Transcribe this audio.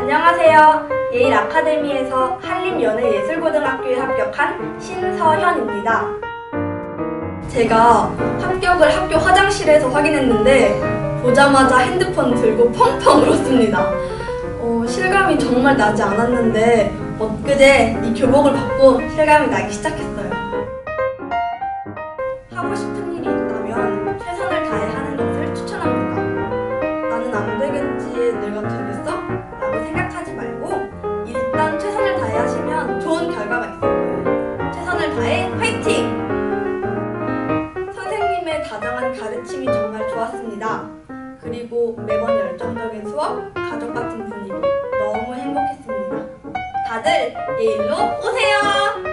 안녕하세요. 예일 아카데미에서 한림연예예술고등학교에 합격한 신서현입니다. 제가 합격을 학교 화장실에서 확인했는데 보자마자 핸드폰 들고 펑펑 울었습니다. 어, 실감이 정말 나지 않았는데 엊그제 이 교복을 받고 실감이 나기 시작했어요. 하고 싶은 일이 있다면 최선을 다해 하는 것을 추천합니다. 나는 안 되겠지, 내가 되겠어? 다정한 가르침이 정말 좋았습니다. 그리고 매번 열정적인 수업, 가족 같은 분위기 너무 행복했습니다. 다들 예일로 오세요!